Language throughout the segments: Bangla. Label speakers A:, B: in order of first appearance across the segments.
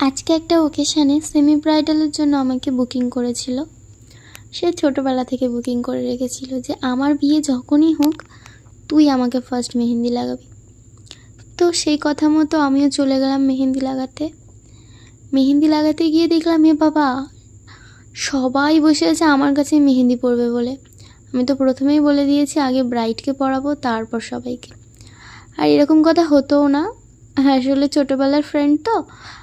A: আজকে একটা ওকেশানে সেমি ব্রাইডালের জন্য আমাকে বুকিং করেছিল। সে ছোটোবেলা থেকে বুকিং করে রেখেছিল যে, আমার বিয়ে যখনই হোক, তুই আমাকে ফার্স্ট মেহেন্দি লাগাবি। তো সেই কথা মতো আমিও চলে গেলাম মেহেন্দি লাগাতে। মেহেন্দি লাগাতে গিয়ে দেখলাম, এ বাবা, সবাই বসে আছে আমার কাছে মেহেন্দি পড়বে বলে। আমি তো প্রথমেই বলে দিয়েছি, আগে ব্রাইডকে পড়াবো তারপর সবাইকে। আর এরকম কথা হতোও না। হ্যাঁ আসলে ছোটোবেলার ফ্রেন্ড তো,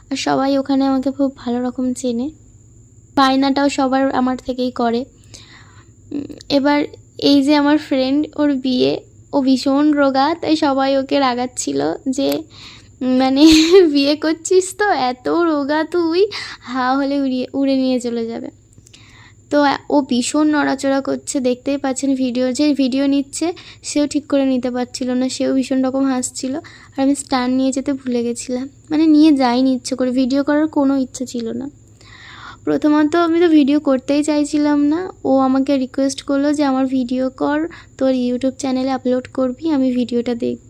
A: আর সবাই ওখানে আমাকে খুব ভালো রকম চেনে। বায়নাটাও সবার আমার থেকেই করে। এবার এই যে আমার ফ্রেন্ড ওর বিয়ে, ও ভীষণ রোগা, তাই সবাই ওকে রাগাচ্ছিল যে মানে বিয়ে করছিস তো, এত রোগা তুই হা হলে উড়িয়ে, উড়ে নিয়ে চলে যাবে। তো ও ভীষণ নড়াচড়া করছে। দেখতেই পাচ্ছেন ভিডিও, যে ভিডিও নিচ্ছে, সেও ঠিক করে নিতে পারছিল না, সেও ভীষণ রকম হাসছিল। আর আমি স্ট্যান্ড নিয়ে যেতে ভুলে গেছিলাম। মানে নিয়ে যাইনি ইচ্ছে করে, ভিডিও করার কোনো ইচ্ছে ছিল না। প্রথমত আমি তো ভিডিও করতেই চাইছিলাম না। ও আমাকে রিকোয়েস্ট করল যে, আমার ভিডিও কর, তোর ইউটিউব চ্যানেলে আপলোড করবি, আমি ভিডিওটা দেখব।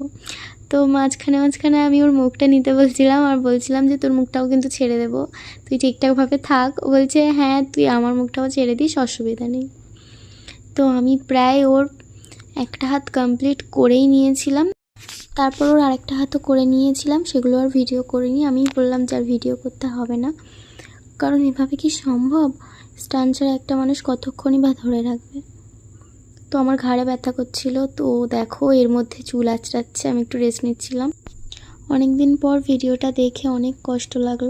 A: তো মাঝখানে মাঝখানে আমি ওর মুখটা নিতে বলছিলাম আর বলছিলাম যে তোর মুখটাও কিন্তু ছেড়ে দেবো। তুই ঠিকঠাকভাবে থাক। ও বলছে হ্যাঁ তুই আমার মুখটাও ছেড়ে দিস, অসুবিধা নেই। তো আমি প্রায় ওর একটা হাত কমপ্লিট করেই নিয়েছিলাম। তারপর ওর আরেকটা হাতও করে নিয়েছিলাম। সেগুলো আর ভিডিও করিনি। আমি বললাম যে আর ভিডিও করতে হবে না। কারণ এভাবে কি সম্ভব? স্টান ছাড়া একটা মানুষ কতক্ষণই বা ধরে রাখবে? তো আমার ঘাড়ে ব্যথা করছিল, তো দেখো এর মধ্যে চুল আচড়াচ্ছে, আমি একটু রেস্ট নিচ্ছিলাম। অনেক দিন পর ভিডিওটা দেখে অনেক কষ্ট লাগল,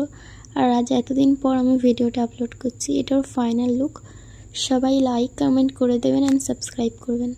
A: আর আজ এতদিন পর আমি ভিডিওটা আপলোড করছি, এটার ফাইনাল লুক সবাই লাইক কমেন্ট করে দেবেন অ্যান্ড সাবস্ক্রাইব করবেন।